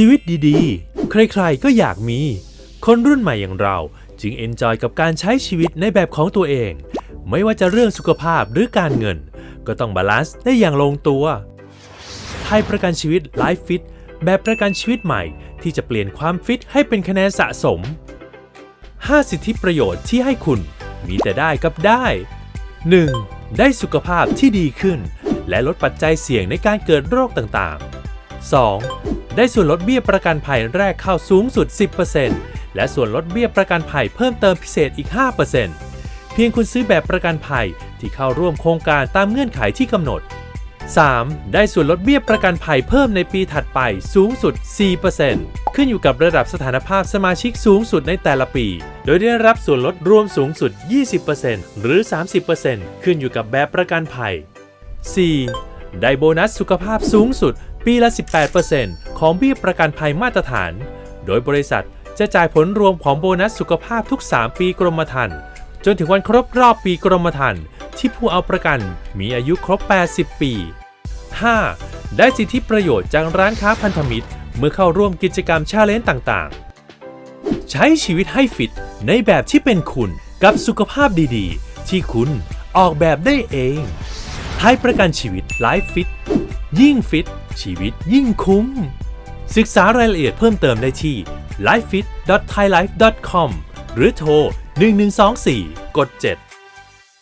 ชีวิตดีๆ ใครๆก็อยากมี คนรุ่นใหม่อย่างเราจึงเอนจอยกับการใช้ชีวิตในแบบของตัวเอง ไม่ว่าจะเรื่องสุขภาพหรือการเงิน ก็ต้องบาลานซ์ได้อย่างลงตัว ไทยประกันชีวิต Life Fit แบบประกันชีวิตใหม่ที่จะเปลี่ยนความฟิตให้เป็นคะแนนสะสม 5 สิทธิประโยชน์ที่ให้คุณมีแต่ได้กับได้ 1. ได้สุขภาพที่ดีขึ้น และลดปัจจัยเสี่ยงในการเกิดโรคต่างๆ 2. ได้ส่วนลดเบี้ยประกันภัยแรกเข้าสูงสุด 10%และส่วนลดเบี้ยประกันภัยเพิ่มเติมพิเศษอีก 5%เพียงคุณซื้อแบบประกันภัยที่เข้าร่วมโครงการตามเงื่อนไขที่กำหนด 3. ได้ส่วนลดเบี้ยประกันภัยเพิ่มในปีถัดไปสูงสุด 4%ขึ้นอยู่กับระดับสถานภาพสมาชิกสูงสุดในแต่ละปี โดยได้รับส่วนลดรวมสูงสุด 20%หรือ 30%ขึ้นอยู่กับแบบประกันภัย 4. ได้โบนัสสุขภาพสูงสุด ปีละ 18%ของเบี้ยประกันภัยมาตรฐาน โดยบริษัทจะจ่ายผลรวมของโบนัสสุขภาพทุก 3 ปีกรมธรรม์จนถึงวันครบรอบปีกรมธรรม์ที่ผู้เอาประกันมีอายุครบ 80 ปี 5. ได้สิทธิประโยชน์จากร้านค้าพันธมิตร เมื่อเข้าร่วมกิจกรรมชาเลนจ์ต่างๆ ใช้ชีวิตให้ฟิตในแบบที่เป็นคุณกับสุขภาพดีๆ ที่คุณออกแบบได้เอง ไทยประกันชีวิต Life Fit ยิ่งฟิต ชีวิตยิ่งคุ้ม ศึกษารายละเอียดเพิ่มเติมได้ที่ lifefit.thailife.com หรือโทร 1124 กด 7